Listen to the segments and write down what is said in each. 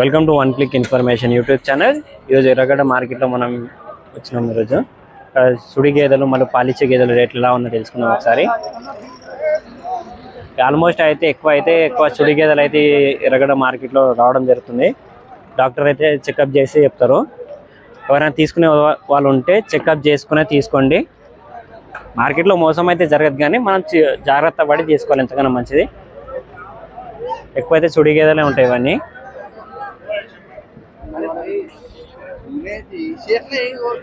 Welcome to one click information YouTube channel ఈరోజు ఎర్రగడ్డ మార్కెట్లో మనం వచ్చినాం ఈరోజు. సుడి గేదెలు మళ్ళీ పాలిచ్చే గేదెలు రేట్లు ఎలా ఉందో తెలుసుకుందాం ఒకసారి. ఆల్మోస్ట్ అయితే ఎక్కువ అయితే ఎక్కువ సుడి గేదెలు అయితే ఎర్రగడ్డ మార్కెట్లో రావడం జరుగుతుంది. డాక్టర్ అయితే చెకప్ చేసి చెప్తారు. ఎవరైనా తీసుకునే వాళ్ళు ఉంటే చెకప్ చేసుకునే తీసుకోండి. మార్కెట్లో మోసం అయితే జరగదు కానీ మనం జాగ్రత్త పడి తీసుకోవాలి ఎంతకన్నా మంచిది. ఎక్కువైతే సుడి గేదెలే ఉంటాయి ఇవన్నీ. ماشي شيخنا يقول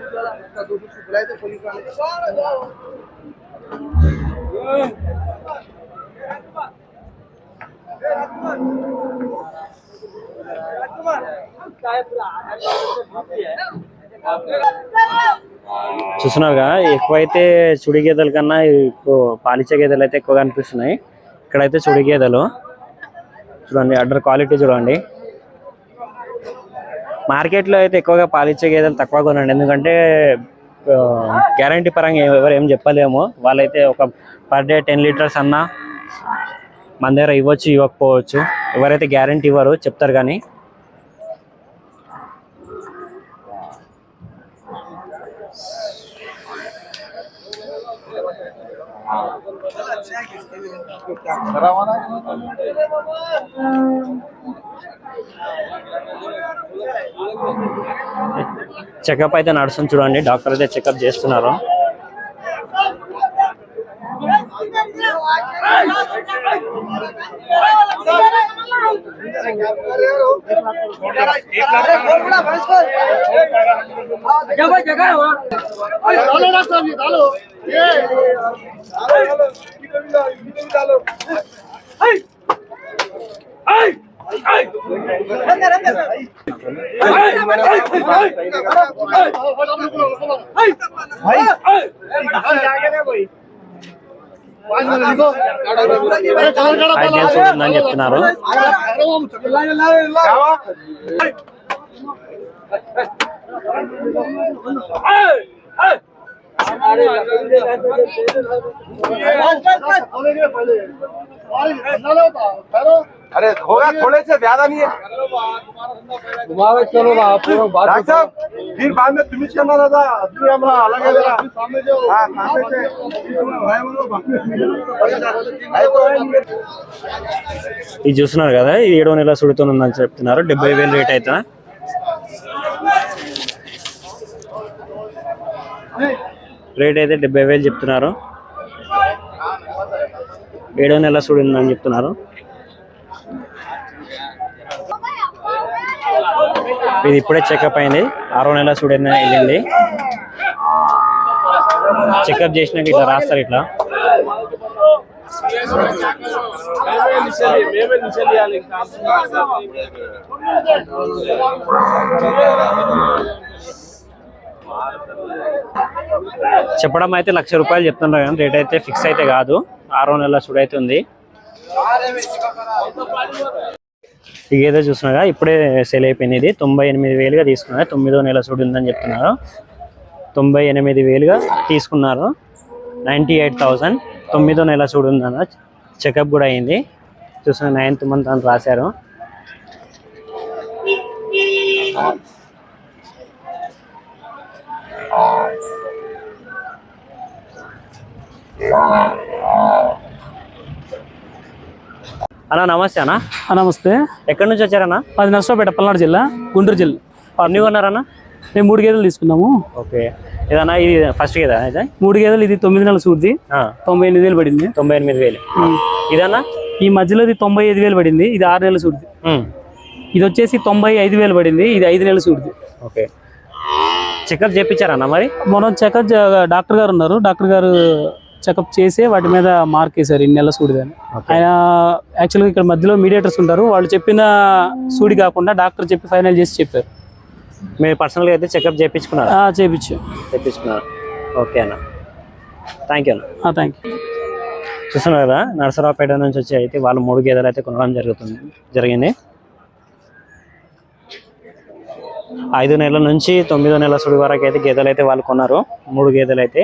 చూస్తున్నారుగా ఎక్కువైతే చుడి గేదెల కన్నా పాలిచ్చే గేదెలు అయితే ఎక్కువగా అనిపిస్తున్నాయి. ఇక్కడైతే చుడి గేదెలు. చూడండి అడ్డర్ క్వాలిటీ చూడండి. మార్కెట్లో అయితే ఎక్కువగా పాలిచ్చే గేదెలు తక్కువ కొనండి. ఎందుకంటే గ్యారంటీ పరంగా ఎవరు ఏం చెప్పలేము. వాళ్ళైతే ఒక పర్ డే టెన్ లీటర్స్ అన్నా మన దగ్గర ఇవ్వచ్చు ఇవ్వకపోవచ్చు. ఎవరైతే గ్యారంటీ ఇవ్వరు చెప్తారు కానీ. చెకప్ అయితే నడుస్తుంది చూడండి. డాక్టర్ అయితే చెకప్ చేస్తున్నారు. डालो అని చెప్తున్నారు अरे होगा थोड़े से ज्यादा नहीं है डॉक्टर साहब फिर बाद में तुम्हें करना था अभी हम अलग है जरा हाँ, सामने से। है तो है नहीं। ఇది చూస్తున్నారు కదా ఇది ఏడో నెల సుడుతుందని చెప్తున్నారు డెబ్బై వేలు రేట్ అయితే రేట్ అయితే డెబ్బై వేలు చెప్తున్నారు ఏడో నెల సుడిందని చెప్తున్నారు ఇది ఇప్పుడే చెకప్ అయింది. ఆరో నెల సుడిన వెళ్ళింది. చెకప్ చేసినాక ఇట్లా రాస్తారు ఇట్లా. చెప్పడం అయితే లక్ష రూపాయలు చెప్తున్నారు కానీ రేట్ అయితే ఫిక్స్ అయితే కాదు. ఆరో నెలల సుడి అయితే ఉంది. ఇక ఏదో చూస్తున్నారా ఇప్పుడే సేల్ అయిపోయింది ఇది తొంభై ఎనిమిది వేలుగా తీసుకున్నారు. తొమ్మిదో నెల చూడు ఉందని చెప్తున్నారు. తొంభై ఎనిమిది వేలుగా తీసుకున్నారు. Ninety eight thousand. తొమ్మిదో నెల చూడు ఉందన్న చెకప్ కూడా అయింది. చూసిన నైన్త్ మంత్ అని రాశారు. Ah. అన్న నమస్తే అన్న. నమస్తే. ఎక్కడి నుంచి వచ్చారన్న? అది నర్సరావుపేట పల్నాడు జిల్లా గుంటూరు జిల్లా. ఎన్ని కొన్నారన్న మేము మూడు గేదెలు తీసుకున్నాము. ఓకే. ఏదన్నా ఇది ఫస్ట్ కదా అయితే? మూడు గేదెలు ఇది తొమ్మిది నెలల సూర్ది తొంభై ఎనిమిది వేలు పడింది. తొంభై ఎనిమిది వేలు. ఇదన్నా? ఈ మధ్యలో ఇది తొంభై ఐదు వేలు పడింది ఇది ఆరు నెలల సూర్ది ఇది వచ్చేసి తొంభై ఐదు వేలు పడింది ఇది ఐదు నెలల సూర్ది ఓకే. చెకప్ చేయించారన్న మరి? మనం చెకప్ డాక్టర్ గారు ఉన్నారు. డాక్టర్ గారు చెకప్ చేసి వాటి మీద మార్క్ వేశారు ఇన్ని నెలల సూడిదని. ఆయన యాక్చువల్గా ఇక్కడ మధ్యలో మీడియేటర్స్ ఉంటారు వాళ్ళు చెప్పిన సూడి కాకుండా డాక్టర్ చెప్పి ఫైనల్ చేసి చెప్పారు. మీరు పర్సనల్గా అయితే చెకప్ చేయించుకున్నారు ఆ, చేపించాం. చేయించుకున్నారు ఓకే అన్న. థ్యాంక్ యూ అన్న. థ్యాంక్ యూ చూస్తున్నారు కదా నరసరావుపేట నుంచి వచ్చి అయితే వాళ్ళు మూడు గేదెలు అయితే కొనడం జరుగుతుంది జరిగింది. ఐదు నెలల నుంచి తొమ్మిదో నెలల సుడి వరకు అయితే గేదెలు అయితే వాళ్ళు కొన్నారు మూడు గేదెలు అయితే.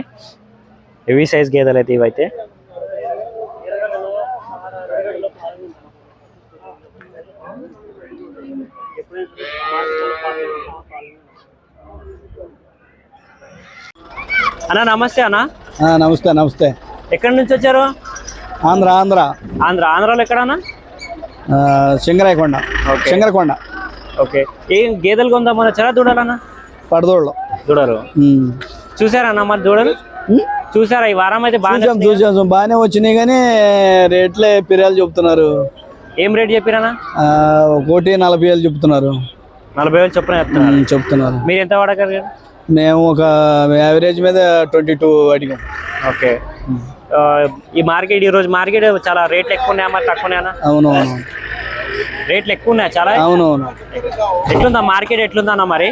హెవీ సైజ్ గేదెలు అయితే ఇవైతే. అన్న నమస్తే అన్న. ఆ, నమస్తే నమస్తే. ఎక్కడి నుంచి వచ్చారు? ఆంధ్ర ఆంధ్ర. ఆంధ్ర ఆంధ్రాలో ఎక్కడన్నా? ఆ, సింగరాయకొండ సింగరకొండ ఓకే. ఏం గేదెలు కొందామని వచ్చారా దూడాలన్నా పడదోళ్ళు దూడలు. ఉమ్. చూసారన్నా మరి దూడలు? చూసారా ఈ వారం అయితే బాగా చూసాం బాగానే వచ్చినాయి కానీ రేట్లే పిర్యాలు చెప్తున్నారు. ఏం రేట్ చెప్పిరన్నా? ఆ, ఒకటి నలభై వేలు చెప్తున్నారు. నలభై వేలు చొప్పున చెప్తున్నారు. మీరు ఎంత పడగలిగారు మేము ఒక యావరేజ్ మీద ట్వంటీ టూ అడిగాం ఓకే. ఈ మార్కెట్ ఈ రోజు మార్కెట్ చాలా రేట్లు ఎక్కువ ఉన్నాయా మరి తక్కువ ఉన్నాయా అవును అవును రేట్లు ఎక్కువ ఉన్నాయా చాలా? అవును అవును ఎట్లుందా మార్కెట్ ఎట్లుందన్న మరి?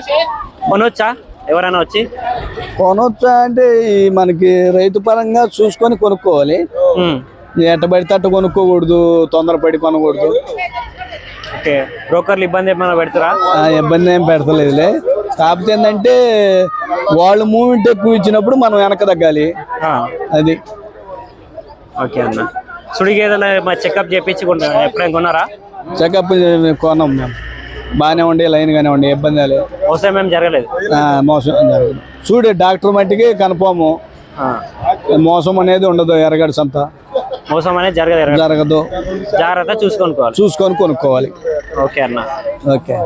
కొనొచ్చా? ఎవరైనా వచ్చి? కొనొచ్చా అంటే ఈ మనకి రైతు పరంగా చూసుకొని కొనుక్కోవాలి. ఉమ్, ఎట్ట పడితే అట్ట కొనుక్కోకూడదు తొందరపడి కొనకూడదు. ఓకే. బ్రోకర్లు ఇబ్బంది ఏమైనా పెడతారా? ఇబ్బంది ఏం పెడతలేదులే. కాకపోతే ఏంటంటే వాళ్ళు మూమెంట్ ఎక్కువ ఇచ్చినప్పుడు మనం వెనక తగ్గాలి. అది. ఓకే అన్న. సుడి గేదెలు మరి చెకప్ చేయించుకుంటా ఎప్పుడైనా కొన్నారా? చెకప్ కొన్నాం మేము. బాగానే ఉండి లైన్గానే ఉండి ఇబ్బంది లేదు. మోసం ఏం జరగలేదు? మోసం జరగదు చూడు డాక్టర్ మట్టికి కన్ఫాము. మోసం అనేది ఉండదు ఎరగడు సంత. మోసం అనేది జరగదు జరగదు. జాగ్రత్త చూసుకోనుకోవాలి చూసుకొని కొనుక్కోవాలి. ఓకే అన్న. ఓకే.